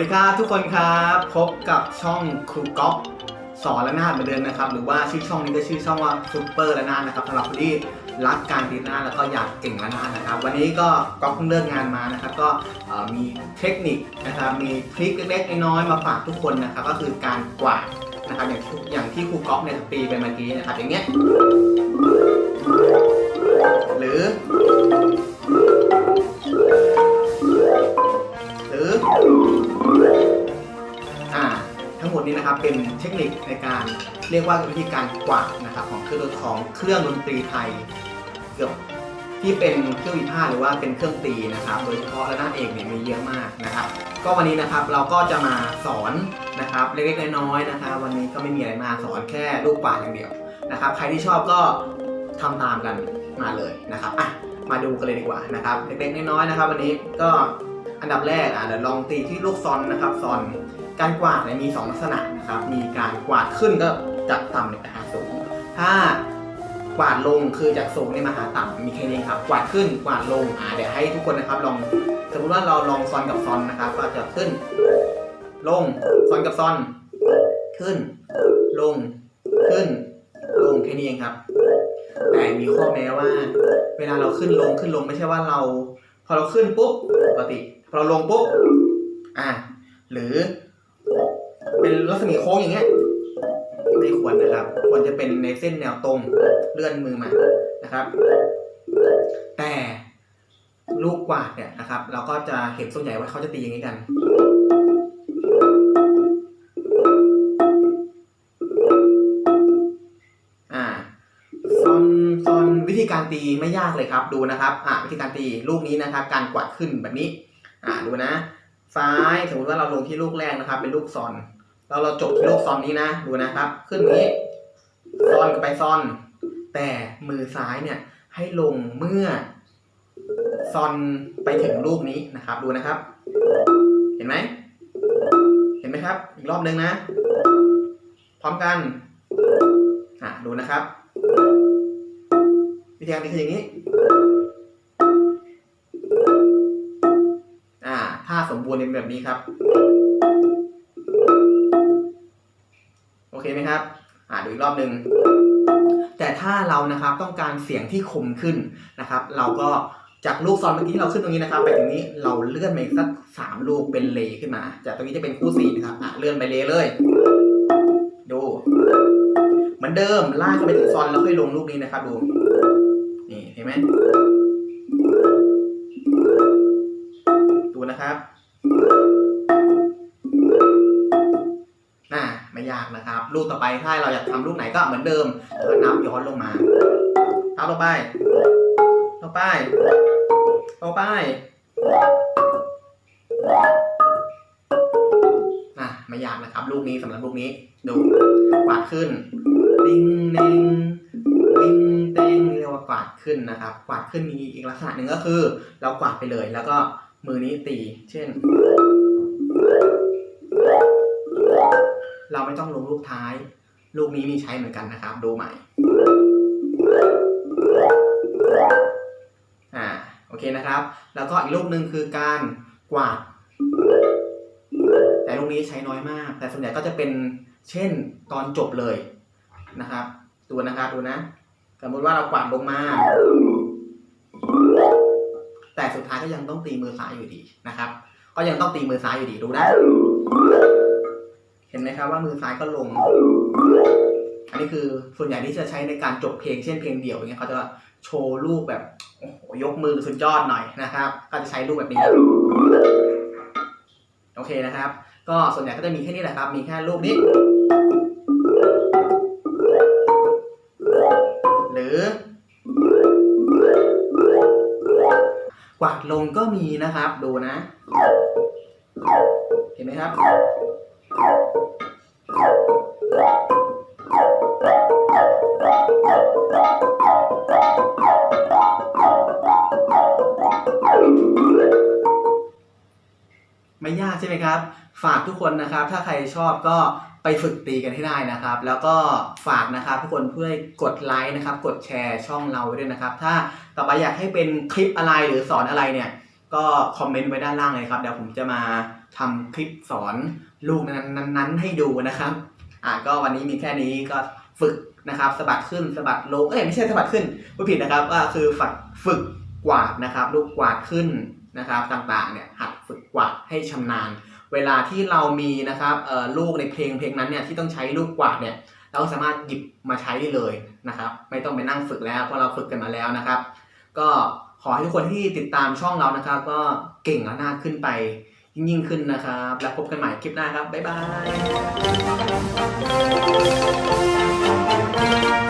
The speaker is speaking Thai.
ดีครับทุกคนครับพบกับช่องครูก๊อฟสอนระนาดเหมือนเดิมนะครับ หรือว่าชื่อช่องนี้ก็ชื่อช่องว่าซูเปอร์ระนาดนะครับสำหรับคนที่รักการตีระนาดแล้วก็อยากเก่งระนาดนะครับ วันนี้ก็ก๊อฟเพิ่งเลิกงานมานะครับก็มีเทคนิคนะครับมีทริคเล็กๆน้อยๆมาฝากทุกคนนะครับก็คือการกวาดนะครับอย่างที่อย่างที่ครูก๊อฟเนี่ยตีไปเมื่อกี้นะครับอย่างเงี้ยหรือ นี้นะครับเป็นเทคนิคในการเรียกว่าวิธีการกวาดนะครับของเครื่องของเครื่องดนตรีไทยเกือบที่เป็นเครื่องวิพาหรือว่าเป็นเครื่องตีนะครับ โดยเฉพาะระนาดเอกเนี่ยมีเยอะมากนะครับ ก็วันนี้นะครับเราก็จะมาสอนนะครับเล็กๆน้อยๆนะครับวันนี้ก็ไม่มีอะไรมากสอนแค่ลูกกวาดอย่างเดียวนะครับ ใครที่ชอบก็ทำตามกันมาเลยนะครับอะมาดูกันเลยดีกว่านะครับเล็กๆน้อยๆนะครับ วันนี้ก็อันดับแรกอะเดี๋ยวลองตีที่ลูกซอนนะครับซอน การกวาดเนี่ยมี 2 ลักษณะนะครับ มีการกวาดขึ้นก็จากต่ำเนี่ยไปหาสูง ถ้ากวาดลงคือจากสูงเนี่ยมาหาต่ำมีแค่นี้ครับ กวาดขึ้นกวาดลงอ่าเดี๋ยวให้ทุกคนนะครับลองสมมติว่าเราลองซอนกับซอนนะครับ ก็จะขึ้น ลงซอนกับซอน ขึ้น ลง ขึ้น ลงแค่นี้เองครับ แต่มีข้อแม้ว่า เวลาเราขึ้นลงขึ้นลงไม่ใช่ว่าเรา พอเราขึ้นปุ๊บปกติพอเราลงปุ๊บอะหรือ เป็นลักษณะโค้งอย่างเงี้ยไม่ควรนะครับ ควรจะเป็นในเส้นแนวตรงเลื่อนมือมานะครับ แต่ลูกกวาดเนี่ยนะครับ เราก็จะเห็นส่วนใหญ่ว่าเขาจะตีอย่างนี้กัน อ่าซอนซอนวิธีการตีไม่ยากเลยครับ ดูนะครับ อ่าวิธีการตีลูกนี้นะครับ การกวาดขึ้นแบบนี้ อ่าดูนะ ซ้ายสมมติว่าเราลงที่ลูกแรกนะครับ เป็นลูกซอน แล้วเราจบที่ลูกซอนนี้นะดูนะครับ ขึ้นนี้ซอนกับไปซอน แต่มือซ้ายเนี่ยให้ลงเมื่อซอนไปถึงลูกนี้นะครับ ดูนะครับ เห็นไหมเห็นไหมครับ อีกรอบนึงนะ พร้อมกันอะดูนะครับ วิธีการตีคืออย่างนี้อ่าถ้าสมบูรณ์เป็นแบบนี้ครับ โอเคไหมครับ อ่าดูอีกรอบหนึ่งแต่ถ้าเรานะครับต้องการเสียงที่คมขึ้นนะครับ เราก็จากลูกซอนเมื่อกี้ที่เราขึ้นตรงนี้นะครับไปถึงนี้เราเลื่อนไปอีกสักสามลูกเป็นเลขึ้นมา จากตรงนี้จะเป็นคู่สี่นะครับอะเลื่อนไปเลเลย ดู เหมือนเดิมลากเข้าไปถึงซอนแล้วค่อยลงลูกนี้นะครับ ดูนี่เห็นไหมดูนะครับากนะครับลูกต่อไปถ้าเราอยากทำลูกไหนก็เหมือนเดิมก็นับย้อนลงมาเท้าลงไปลงไปลงไปอะไม่ยากนะครับ ลูกนี้สำหรับลูกนี้ดูกวาดขึ้นติงเนงติงเต็งเรียกว่ากวาดขึ้นนะครับ กวาดขึ้นมีอีกลักษณะหนึ่งก็คือ เรากวาดไปเลย แล้วก็มือนี้ตี เช่น เราไม่ต้องลงลูกท้าย ลูกนี้มีใช้เหมือนกันนะครับ ดูใหม่ อ่า โอเคนะครับ แล้วก็อีกลูกหนึ่งคือการกวาด แต่ลูกนี้ใช้น้อยมาก แต่ส่วนใหญ่ก็จะเป็นเช่นตอนจบเลยนะครับ ดูนะครับดูนะ สมมติว่าเรากวาดลงมา แต่สุดท้ายก็ยังต้องตีมือซ้ายอยู่ดีนะครับ ก็ยังต้องตีมือซ้ายอยู่ดี ดูนะ เห็นไหมครับว่ามือซ้ายก็ลง อันนี้คือส่วนใหญ่ที่จะใช้ในการจบเพลงเช่นเพลงเดี่ยวอย่างเงี้ยเขาจะโชว์ลูกแบบโอ้โหยกมือสุดยอดหน่อยนะครับ ก็จะใช้ลูกแบบนี้โอเคนะครับ ก็ส่วนใหญ่ก็จะมีแค่นี้แหละครับ มีแค่ลูกนี้ หรือกวาดลงก็มีนะครับ ดูนะ เห็นไหมครับ ไม่ยากใช่ไหมครับ ฝากทุกคนนะครับ ถ้าใครชอบก็ไปฝึกตีกันให้ได้นะครับ แล้วก็ฝากนะครับทุกคนเพื่อกดไลค์นะครับ กดแชร์ช่องเราไว้ด้วยนะครับ ถ้าต่อไปอยากให้เป็นคลิปอะไรหรือสอนอะไรเนี่ย ก็คอมเมนต์ไว้ด้านล่างเลยครับ เดี๋ยวผมจะมาทำคลิปสอน ลูกนั้นๆให้ดูนะครับอ่าก็วันนี้มีแค่นี้ก็ฝึกนะครับสะบัดขึ้นสะบัดลงเอ้ยไม่ใช่สะบัดขึ้นผู้ผิดนะครับก็คือฝึกฝึกกวาดนะครับ ลูกกวาดขึ้นนะครับต่างๆเนี่ยหัดฝึกกวาดให้ชำนาญ เวลาที่เรามีนะครับเอ่อลูกในเพลงเพลงนั้นเนี่ยที่ต้องใช้ลูกกวาดเนี่ยเราสามารถหยิบมาใช้ได้เลยนะครับ ไม่ต้องไปนั่งฝึกแล้วเพราะเราฝึกกันมาแล้วนะครับ ก็ขอให้ทุกคนที่ติดตามช่องเรานะครับ ก็เก่งและน่าขึ้นไป ยิ่งขึ้นนะครับ แล้วพบกันใหม่คลิปหน้าครับ บ๊ายบาย